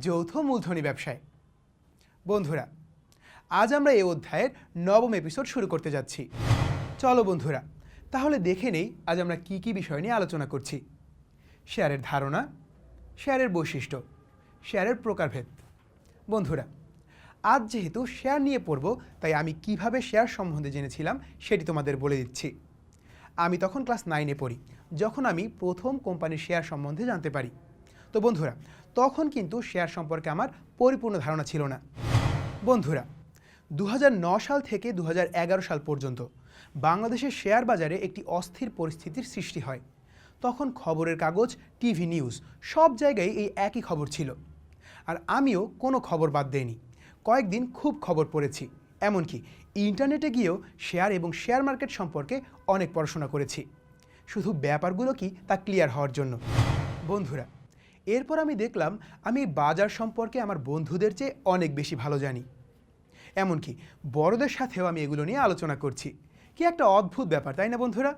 যৌথ মূলধনী ব্যবসায়। বন্ধুরা, আজ আমরা এই অধ্যায়ের নবম এপিসোড শুরু করতে যাচ্ছি। চলো বন্ধুরা, তাহলে দেখে নেই আজ আমরা কি কি বিষয় নিয়ে আলোচনা করছি। শেয়ারের ধারণা, শেয়ারের বৈশিষ্ট্য, শেয়ারের প্রকারভেদ। বন্ধুরা, আজ যেহেতু শেয়ার নিয়ে পড়ব, তাই আমি কীভাবে শেয়ার সম্বন্ধে জেনেছিলাম সেটি তোমাদের বলে দিচ্ছি। আমি তখন ক্লাস নাইনে পড়ি, যখন আমি প্রথম কোম্পানির শেয়ার সম্বন্ধে জানতে পারি। তো বন্ধুরা তখন কিন্তু শেয়ার সম্পর্কে আমার পরিপূর্ণ ধারণা ছিল না। বন্ধুরা দু সাল থেকে দু হাজার এগারো সাল পর্যন্ত বাংলাদেশের শেয়ার বাজারে একটি অস্থির পরিস্থিতির সৃষ্টি হয়। তখন খবরের কাগজ, টিভি নিউজ সব জায়গায় এই একই খবর ছিল। আর আমিও কোনো খবর বাদ দেইনি। কয়েকদিন খুব খবর পড়েছি। এমনকি ইন্টারনেটে গিয়েও শেয়ার এবং শেয়ার মার্কেট সম্পর্কে অনেক পড়াশোনা করেছি। শুধু ব্যাপারগুলো কি তা ক্লিয়ার হওয়ার জন্য। বন্ধুরা এরপর আমি দেখলাম আমি বাজার সম্পর্কে আমার বন্ধুদের চেয়ে অনেক বেশি ভালো জানি। এমনকি বড়দের সাথেও আমি এগুলো নিয়ে আলোচনা করছি। কি একটা অদ্ভুত ব্যাপার, তাই না বন্ধুরা?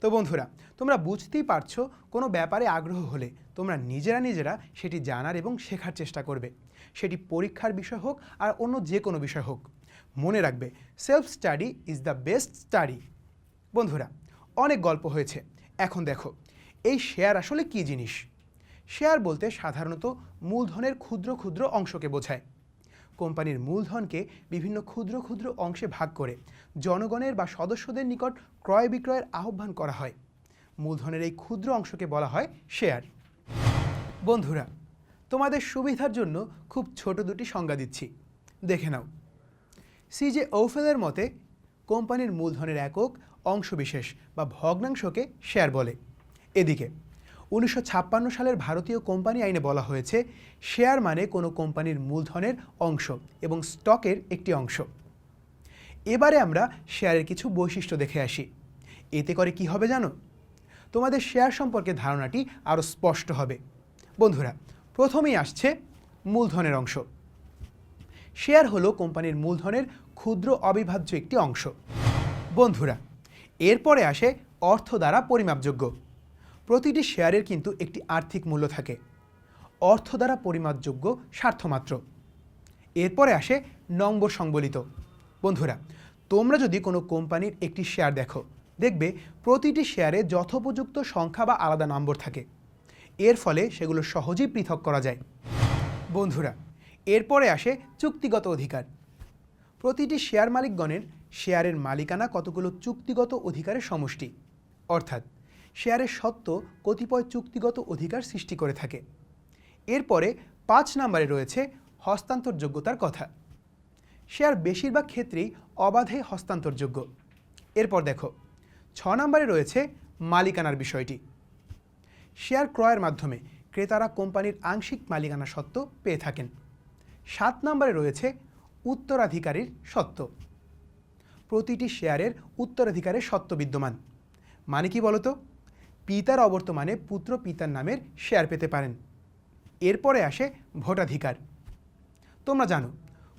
তো বন্ধুরা, তোমরা বুঝতেই পারছ কোনো ব্যাপারে আগ্রহ হলে তোমরা নিজেরা নিজেরা সেটি জানার এবং শেখার চেষ্টা করবে। সেটি পরীক্ষার বিষয় হোক আর অন্য যে কোনো বিষয় হোক। মনে রাখবে self study is the best study বন্ধুরা, অনেক গল্প হয়েছে। এখন দেখো, এই শেয়ার আসলে কী জিনিস? শেয়ার বলতে সাধারণত মূলধনের ক্ষুদ্র ক্ষুদ্র অংশকে বোঝায়। কোম্পানির মূলধনকে বিভিন্ন ক্ষুদ্র ক্ষুদ্র অংশে ভাগ করে জনগণের বা সদস্যদের নিকট ক্রয় বিক্রয়ের আহ্বান করা হয়। মূলধনের এই ক্ষুদ্র অংশকে বলা হয় শেয়ার। বন্ধুরা, তোমাদের সুবিধার জন্য খুব ছোট দুটি সংজ্ঞা দিচ্ছি। দেখে নাও। সিজে ঔফেলের মতে, কোম্পানির মূলধনের একক অংশবিশেষ বা ভগ্নাংশকে শেয়ার বলে। এদিকে উনিশশো ছাপ্পান্ন সালের ভারতীয় কোম্পানি আইনে বলা হয়েছে, শেয়ার মানে কোনো কোম্পানির মূলধনের অংশ এবং স্টকের একটি অংশ। এবারে আমরা শেয়ারের কিছু বৈশিষ্ট্য দেখে আসি। এতে করে কি হবে জানো? তোমাদের শেয়ার সম্পর্কে ধারণাটি আরও স্পষ্ট হবে। বন্ধুরা, প্রথমেই আসছে মূলধনের অংশ। শেয়ার হলো কোম্পানির মূলধনের ক্ষুদ্র অবিভাজ্য একটি অংশ। বন্ধুরা, এরপরে আসে অর্থ দ্বারা পরিমাপযোগ্য। প্রতিটি শেয়ারের কিন্তু একটি আর্থিক মূল্য থাকে। অর্থ দ্বারা পরিমাপযোগ্য স্বার্থমাত্র। এরপরে আসে নম্বর সংবলিত। বন্ধুরা, তোমরা যদি কোনো কোম্পানির একটি শেয়ার দেখো, দেখবে প্রতিটি শেয়ারে যথোপযুক্ত সংখ্যা বা আলাদা নম্বর থাকে। এর ফলে সেগুলো সহজেই পৃথক করা যায়। বন্ধুরা, এরপরে আসে চুক্তিগত অধিকার। প্রতিটি শেয়ার মালিকগণের শেয়ারের মালিকানা কতগুলো চুক্তিগত অধিকারের সমষ্টি? অর্থাৎ শেয়ারের সত্ত্ব কতিপয় চুক্তিগত অধিকার সৃষ্টি করে থাকে। এরপরে পাঁচ নম্বরে রয়েছে হস্তান্তরযোগ্যতার কথা। শেয়ার বেশিরভাগ ক্ষেত্রেই অবাধে হস্তান্তরযোগ্য। এরপর দেখো, ছ নম্বরে রয়েছে মালিকানার বিষয়টি। শেয়ার ক্রয়ের মাধ্যমে ক্রেতারা কোম্পানির আংশিক মালিকানা সত্ত্ব পেয়ে থাকেন। সাত নম্বরে রয়েছে উত্তরাধিকারীর সত্ত্ব। প্রতিটি শেয়ারের উত্তরাধিকারের সত্ত্ব বিদ্যমান। মানে কি বলতো? পিতার অবর্তমানে পুত্র পিতার নামের শেয়ার পেতে পারেন। এরপরে আসে ভোটাধিকার। তোমরা জানো,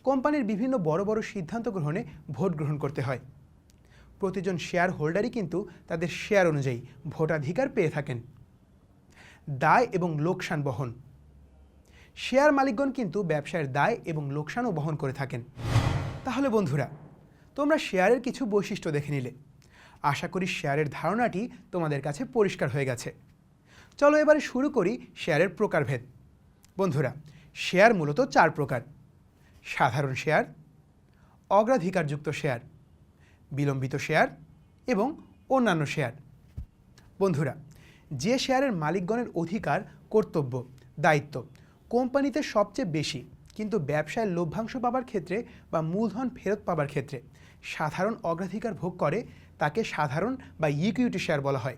কোম্পানির বিভিন্ন বড় বড় সিদ্ধান্ত গ্রহণে ভোট গ্রহণ করতে হয়। প্রতিজন শেয়ার হোল্ডারই কিন্তু তাদের শেয়ার অনুযায়ী ভোটাধিকার পেয়ে থাকেন। দায় এবং লোকসান বহন। শেয়ার মালিকগণ কিন্তু ব্যবসায়ের দায় এবং লোকসানও বহন করে থাকেন। তাহলে বন্ধুরা, তোমরা শেয়ারের কিছু বৈশিষ্ট্য দেখে নিলে। আশা করি শেয়ারের ধারণাটি তোমাদের কাছে পরিষ্কার হয়ে গেছে। চলো এবারে শুরু করি শেয়ারের প্রকারভেদ। বন্ধুরা, শেয়ার মূলত চার প্রকার। সাধারণ শেয়ার, অগ্রাধিকারযুক্ত শেয়ার, বিলম্বিত শেয়ার এবং অন্যান্য শেয়ার। বন্ধুরা, যে শেয়ারের মালিকগণের অধিকার, কর্তব্য, দায়িত্ব কোম্পানিতে সবচেয়ে বেশি কিন্তু ব্যবসায় লভ্যাংশ পাবার ক্ষেত্রে বা মূলধন ফেরত পাবার ক্ষেত্রে সাধারণ অগ্রাধিকার ভোগ করে তাকে সাধারণ বা ইকুইটি শেয়ার বলা হয়।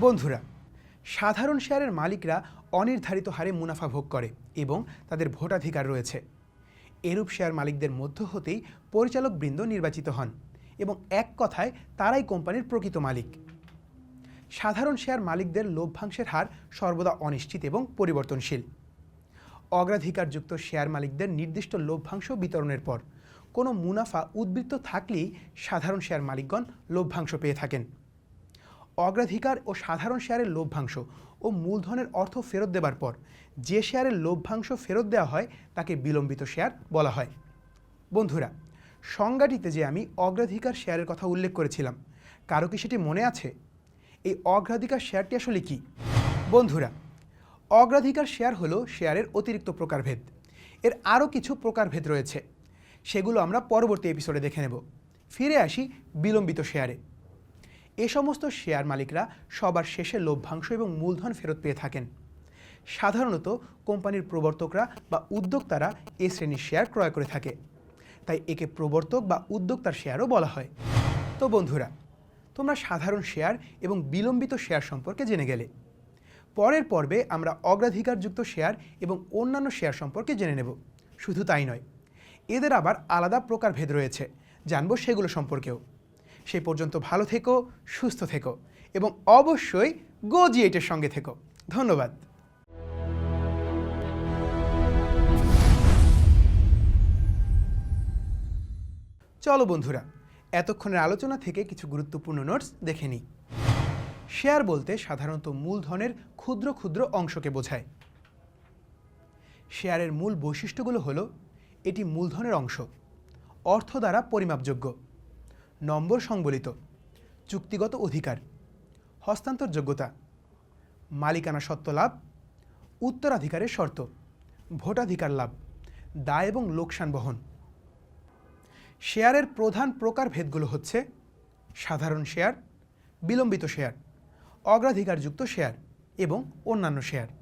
বন্ধুরা, সাধারণ শেয়ারের মালিকরা অনির্ধারিত হারে মুনাফা ভোগ করে এবং তাদের ভোটাধিকার রয়েছে। এরূপ শেয়ার মালিকদের মধ্য হতেই পরিচালকবৃন্দ নির্বাচিত হন এবং এক কথায় তারাই কোম্পানির প্রকৃত মালিক। সাধারণ শেয়ার মালিকদের লভ্যাংশের হার সর্বদা অনিশ্চিত এবং পরিবর্তনশীল। অগ্রাধিকারযুক্ত শেয়ার মালিকদের নির্দিষ্ট লভ্যাংশ বিতরণের পর, কোনো মুনাফা উদ্বৃত্ত থাকলেই সাধারণ শেয়ার মালিকগণ লভ্যাংশ পেয়ে থাকেন। অগ্রাধিকার ও সাধারণ শেয়ারের লভ্যাংশ ও মূলধনের অর্থ ফেরত দেবার পর, যে শেয়ারের লভ্যাংশ ফেরত দেওয়া হয়, তাকে বিলম্বিত শেয়ার বলা হয়। বন্ধুরা, সংজ্ঞাটিতে যে আমি অগ্রাধিকার শেয়ারের কথা উল্লেখ করেছিলাম, কারও কি সেটি মনে আছে? এই অগ্রাধিকার শেয়ারটি আসলে কি? বন্ধুরা অগ্রাধিকার শেয়ার হলো শেয়ারের অতিরিক্ত প্রকারভেদ। এর আরও কিছু প্রকারভেদ রয়েছে। সেগুলো আমরা পরবর্তী এপিসোডে দেখে নেব। ফিরে আসি বিলম্বিত শেয়ারে। এ সমস্ত শেয়ার মালিকরা সবার শেষে লভ্যাংশ এবং মূলধন ফেরত পেয়ে থাকেন। সাধারণত কোম্পানির প্রবর্তকরা বা উদ্যোক্তারা এ শ্রেণির শেয়ার ক্রয় করে থাকে। তাই একে প্রবর্তক বা উদ্যোক্তার শেয়ারও বলা হয়। তো বন্ধুরা, তোমরা সাধারণ শেয়ার এবং বিলম্বিত শেয়ার সম্পর্কে জেনে গেলে। পরের পর্বে আমরা অগ্রাধিকারযুক্ত শেয়ার এবং অন্যান্য শেয়ার সম্পর্কে জেনে নেব। শুধু তাই নয়, এদের আবার আলাদা প্রকারভেদ রয়েছে, জানব সেগুলো সম্পর্কেও। সেই পর্যন্ত ভালো থেকো, সুস্থ থেকো এবং অবশ্যই গো জি এইটের সঙ্গে থেকো। ধন্যবাদ। চলো বন্ধুরা, এতক্ষণের আলোচনা থেকে কিছু গুরুত্বপূর্ণ নোটস দেখে নিই। শেয়ার বলতে সাধারণত মূলধনের ক্ষুদ্র ক্ষুদ্র অংশকে বোঝায়। শেয়ারের মূল বৈশিষ্ট্যগুলো হলো, এটি মূলধনের অংশ, অর্থ দ্বারা পরিমাপযোগ্য, নম্বর সংবলিত, চুক্তিগত অধিকার হস্তান্তর যোগ্যতা মালিকানা সত্ত্ব লাভ, উত্তরাধিকারের শর্ত, ভোটাধিকার লাভ, দায় এবং লোকসান বহন। শেয়ারের প্রধান প্রকারভেদগুলো হচ্ছে, সাধারণ শেয়ার, বিলম্বিত শেয়ার অগ্রাধিকারযুক্ত শেয়ার এবং অন্যান্য শেয়ার